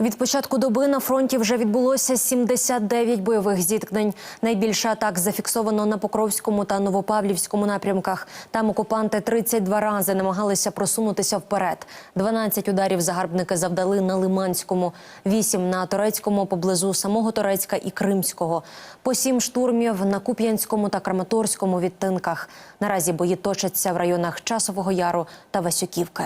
Від початку доби на фронті вже відбулося 79 бойових зіткнень. Найбільше атак зафіксовано на Покровському та Новопавлівському напрямках. Там окупанти 32 рази намагалися просунутися вперед. 12 ударів загарбники завдали на Лиманському, 8 на Торецькому поблизу самого Торецька і Кримського. По 7 штурмів на Куп'янському та Краматорському відтинках. Наразі бої точаться в районах Часового Яру та Васюківки.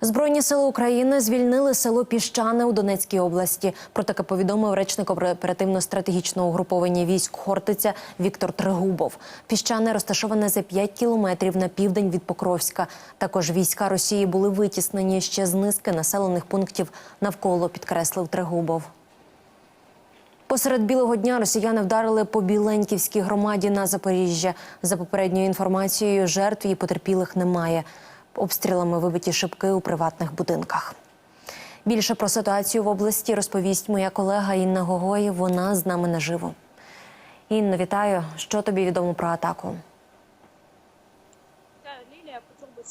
Збройні сили України звільнили село Піщане у Донецькій області. Про таке повідомив речник оперативно-стратегічного угруповання військ Хортиця Віктор Тригубов. Піщане розташоване за 5 кілометрів на південь від Покровська. Також війська Росії були витіснені ще з низки населених пунктів навколо, підкреслив Тригубов. Посеред білого дня росіяни вдарили по Біленьківській громаді на Запоріжжя. За попередньою інформацією, жертв і потерпілих немає. Обстрілами вибиті шибки у приватних будинках. Більше про ситуацію в області розповість моя колега Інна Гогої. Вона з нами наживо. Інно, вітаю. Що тобі відомо про атаку?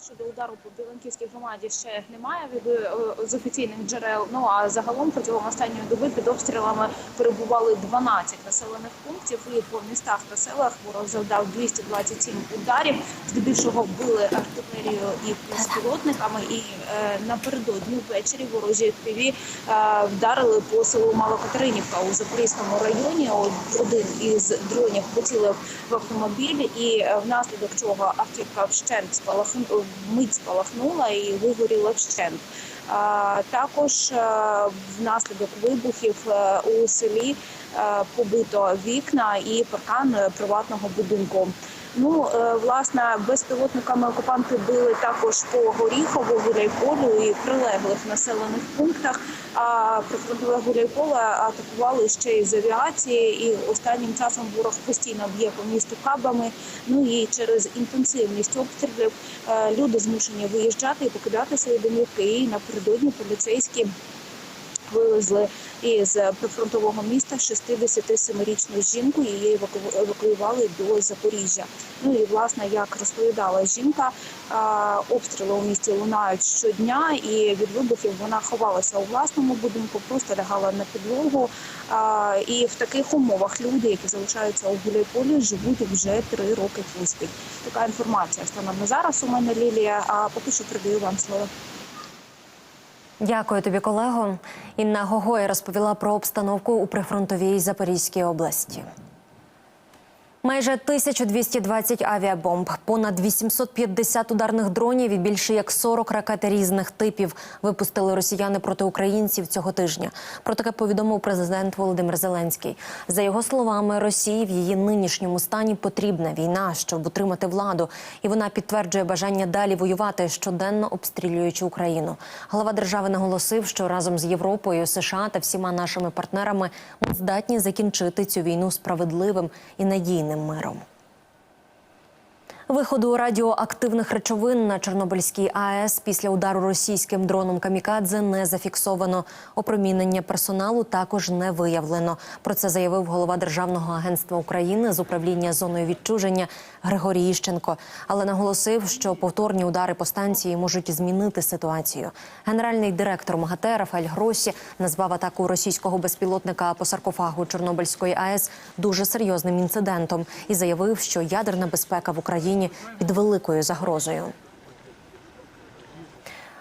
Щодо удару по Біланківській громаді ще немає від е, з офіційних джерел. Ну а загалом протягом останньої доби під обстрілами перебували 12 населених пунктів. І по містах та селах ворог завдав 227 ударів. Здебільшого били артилерією і безпілотниками. І е, напередодні ввечері ворожі піві е, вдарили по селу Малокатеринівка у Запорізькому районі. Один із дронів поцілив в автомобіль, і е, внаслідок чого автівка вщент спалахнула, мить спалахнула і вигоріла вщент. Також е, внаслідок вибухів е, у селі е, побито вікна і паркан приватного будинку. Ну, е, власне, безпілотниками окупанти били також по Горіхову, Гуляйполю і прилеглих населених пунктах. А прифронтове Гуляйполе атакували ще й з авіації, і останнім часом ворог постійно б'є по місту кабами. Ну і через інтенсивність обстрілів е, люди змушені виїжджати і покидати свої домівки. І напередодні поліцейські вивезли із прифронтового міста 67-річну жінку. Її еваку- евакуювали до Запоріжжя. Ну і власне, як розповідала жінка, обстріли у місті лунають щодня, і від вибухів вона ховалася у власному будинку, просто лягала на підлогу. І в таких умовах люди, які залишаються у Гуляйполі, живуть вже три роки поспіль. Така інформація станом на зараз у мене Лілія. А поки що передаю вам слово. Дякую тобі, колего. Інна Гогой розповіла про обстановку у прифронтовій Запорізькій області. Майже 1220 авіабомб, понад 850 ударних дронів і більше як 40 ракет різних типів випустили росіяни проти українців цього тижня. Про таке повідомив президент Володимир Зеленський. За його словами, Росії в її нинішньому стані потрібна війна, щоб утримати владу, і вона підтверджує бажання далі воювати, щоденно обстрілюючи Україну. Глава держави наголосив, що разом з Європою, США та всіма нашими партнерами ми здатні закінчити цю війну справедливим і надійним миром. Виходу радіоактивних речовин на Чорнобильській АЕС після удару російським дроном Камікадзе не зафіксовано. Опромінення персоналу також не виявлено. Про це заявив голова Державного агентства України з управління зоною відчуження Григорій Іщенко. Але наголосив, що повторні удари по станції можуть змінити ситуацію. Генеральний директор МАГАТЕ Рафаель Гросі назвав атаку російського безпілотника по саркофагу Чорнобильської АЕС дуже серйозним інцидентом і заявив, що ядерна безпека в Україні під великою загрозою.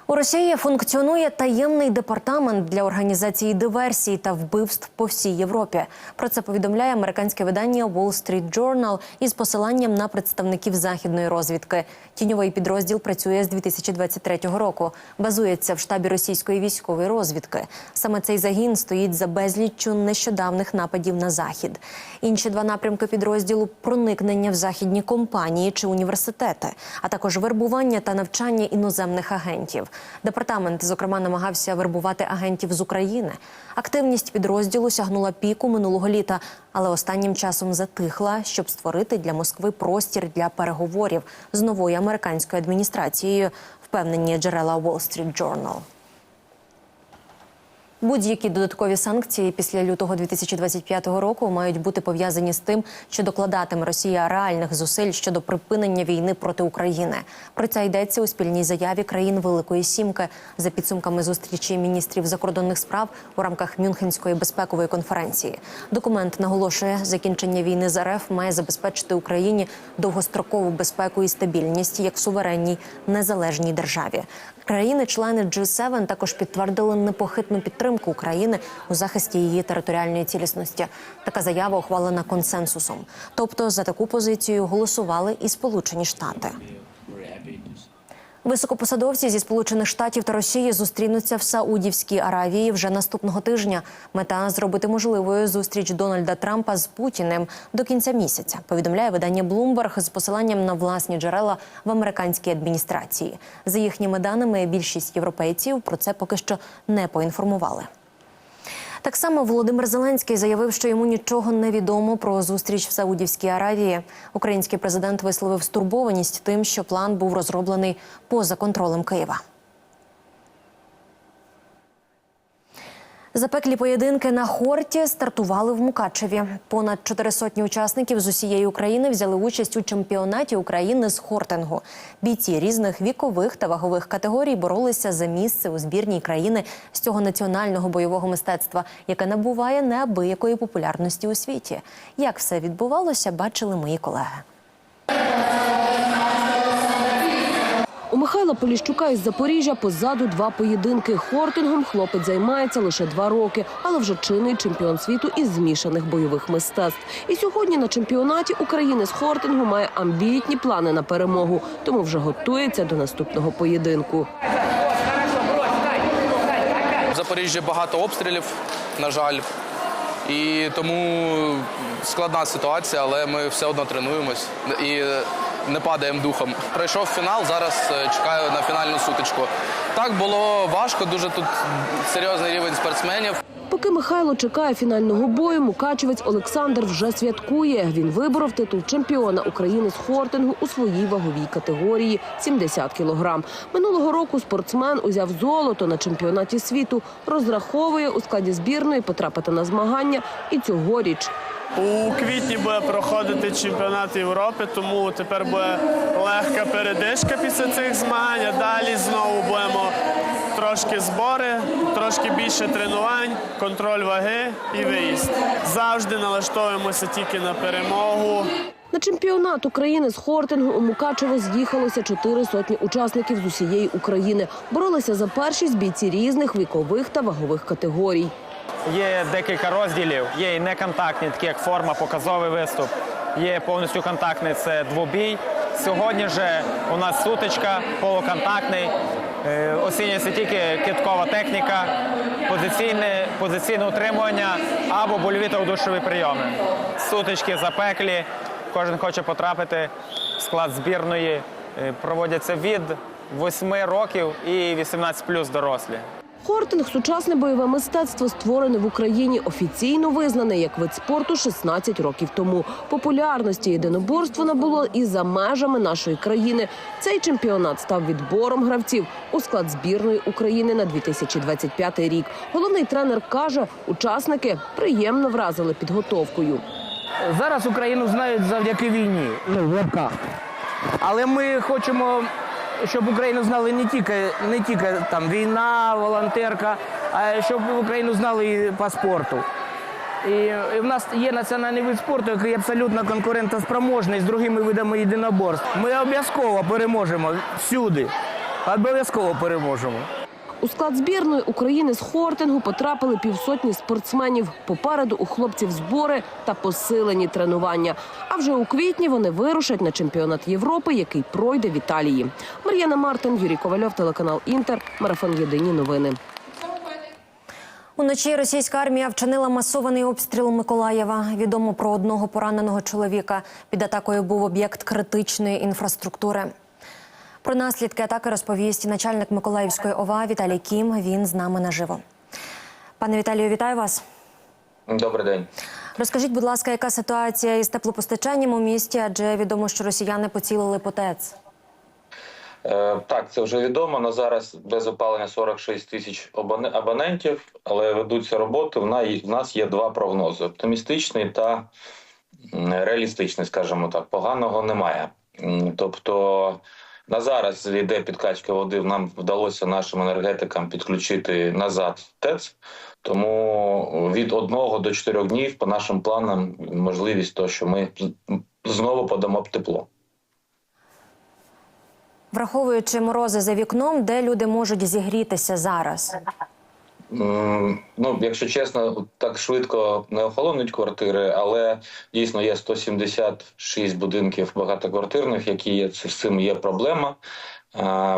У Росії функціонує таємний департамент для організації диверсій та вбивств по всій Європі. Про це повідомляє американське видання Wall Street Journal із посиланням на представників західної розвідки. Тіньовий підрозділ працює з 2023 року. Базується в штабі російської військової розвідки. Саме цей загін стоїть за безліччю нещодавних нападів на захід. Інші два напрямки підрозділу проникнення в західні компанії чи університети, а також вербування та навчання іноземних агентів. Департамент, зокрема, намагався вербувати агентів з України. Активність підрозділу сягнула піку минулого літа, але останнім часом затихла, щоб створити для Москви простір для переговорів з новою американською адміністрацією, впевнені джерела Wall Street Journal. Будь-які додаткові санкції після лютого 2025 року мають бути пов'язані з тим, що докладатиме Росія реальних зусиль щодо припинення війни проти України. Про це йдеться у спільній заяві країн Великої Сімки за підсумками зустрічі міністрів закордонних справ у рамках Мюнхенської безпекової конференції. Документ наголошує, закінчення війни з РФ має забезпечити Україні довгострокову безпеку і стабільність як суверенній незалежній державі. Країни-члени G7 також підтвердили непохитну підтримку України у захисті її територіальної цілісності. Така заява ухвалена консенсусом. Тобто за таку позицію голосували і Сполучені Штати. Високопосадовці зі сполучених штатів та Росії зустрінуться в Саудівській Аравії вже наступного тижня. Мета зробити можливою зустріч Дональда Трампа з Путіним до кінця місяця. Повідомляє видання Bloomberg з посиланням на власні джерела в американській адміністрації. За їхніми даними, більшість європейців про це поки що не поінформували. Так само Володимир Зеленський заявив, що йому нічого не відомо про зустріч в Саудівській Аравії. Український президент висловив стурбованість тим, що план був розроблений поза контролем Києва. Запеклі поєдинки на хорті стартували в Мукачеві. Понад чотири сотні учасників з усієї України взяли участь у чемпіонаті України з хортингу. Бійці різних вікових та вагових категорій боролися за місце у збірній країни з цього національного бойового мистецтва, яке набуває неабиякої популярності у світі. Як все відбувалося, бачили мої колеги. Михайла Поліщука із Запоріжжя позаду два поєдинки. Хортингом хлопець займається лише два роки, але вже чинний чемпіон світу із змішаних бойових мистецтв. І сьогодні на чемпіонаті України з хортингу має амбітні плани на перемогу, тому вже готується до наступного поєдинку. В Запоріжжі багато обстрілів, на жаль. І тому складна ситуація, але ми все одно тренуємось і не падаємо духом. Пройшов фінал, зараз е, чекаю на фінальну сутичку. Так було важко, дуже тут серйозний рівень спортсменів. Поки Михайло чекає фінального бою, мукачевець Олександр вже святкує. Він виборов титул чемпіона України з хортингу у своїй ваговій категорії 70 кілограм. Минулого року спортсмен узяв золото на чемпіонаті світу. Розраховує у складі збірної потрапити на змагання і цьогоріч. У квітні буде проходити чемпіонат Європи, тому тепер буде легка передишка після цих змагань. а Далі знову будемо трошки збори, трошки більше тренувань, контроль ваги і виїзд. Завжди налаштовуємося тільки на перемогу. На чемпіонат України з хортингу у Мукачево з'їхалося чотири сотні учасників з усієї України. Боролися за першість бійці різних вікових та вагових категорій. Є декілька розділів. Є і неконтактні, такі як форма, показовий виступ. Є повністю контактний це двобій. Сьогодні же у нас сутичка, полуконтактний. Е, Оцінюється тільки киткова техніка, позиційне, позиційне утримування або больові та прийоми. Сутички запеклі. Кожен хоче потрапити в склад збірної. Е, Проводяться від 8 років і 18 плюс дорослі. Хортинг сучасне бойове мистецтво створене в Україні, офіційно визнане як вид спорту 16 років тому. Популярності єдиноборство набуло і за межами нашої країни. Цей чемпіонат став відбором гравців у склад збірної України на 2025 рік. Головний тренер каже, учасники приємно вразили підготовкою. Зараз Україну знають завдяки війні, ну в лапках. Але ми хочемо, щоб Україну знали не тільки, не тільки там війна, волонтерка, а щоб Україну знали і по спорту. І, і в нас є національний вид спорту, який абсолютно конкурентоспроможний з другими видами єдиноборств. Ми обов'язково переможемо всюди. Обов'язково переможемо. У склад збірної України з хортингу потрапили півсотні спортсменів. Попереду у хлопців збори та посилені тренування. А вже у квітні вони вирушать на чемпіонат Європи, який пройде в Італії. Мар'яна Мартин, Юрій Ковальов, телеканал Інтер. Марафон Єдині новини. Уночі російська армія вчинила масований обстріл Миколаєва. Відомо про одного пораненого чоловіка. Під атакою був об'єкт критичної інфраструктури. Про наслідки атаки розповість начальник Миколаївської ОВА Віталій Кім. Він з нами наживо. Пане Віталію, вітаю вас. Добрий день. Розкажіть, будь ласка, яка ситуація із теплопостачанням у місті? Адже відомо, що росіяни поцілили по ТЕЦ. Е, Так, це вже відомо. На зараз без опалення 46 тисяч абонентів, але ведуться роботи. В на- в нас є два прогнози: оптимістичний та реалістичний, скажімо так. Поганого немає. Тобто на зараз йде підкачка води. Нам вдалося нашим енергетикам підключити назад ТЕЦ. Тому від одного до чотирьох днів по нашим планам можливість то, що ми знову подамо тепло. Враховуючи морози за вікном, де люди можуть зігрітися зараз? Ну, якщо чесно, так швидко не охолонуть квартири, але дійсно є 176 будинків багатоквартирних, які є з цим є проблема.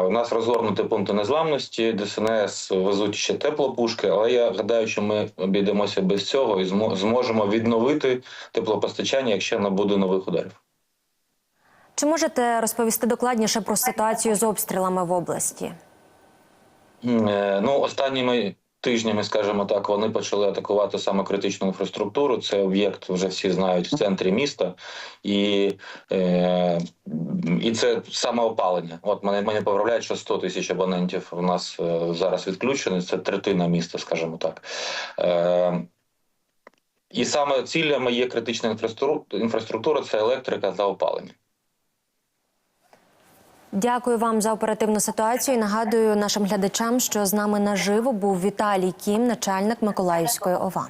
У нас розгорнуті пункти незламності, ДСНС везуть ще теплопушки, але я гадаю, що ми обійдемося без цього і зможемо відновити теплопостачання, якщо не буде нових ударів. Чи можете розповісти докладніше про ситуацію з обстрілами в області? Е, Ну, останніми тижнями, скажімо так, вони почали атакувати саме критичну інфраструктуру. Це об'єкт, вже всі знають, в центрі міста, і, е, і це саме опалення. От мене мене поправляють, що 100 тисяч абонентів у нас е, зараз відключені. Це третина міста, скажімо так. Е, і саме цілями є критична інфраструктура, інфраструктура це електрика та опалення. Дякую вам за оперативну ситуацію. Нагадую нашим глядачам, що з нами наживо був Віталій Кім, начальник Миколаївської ОВА.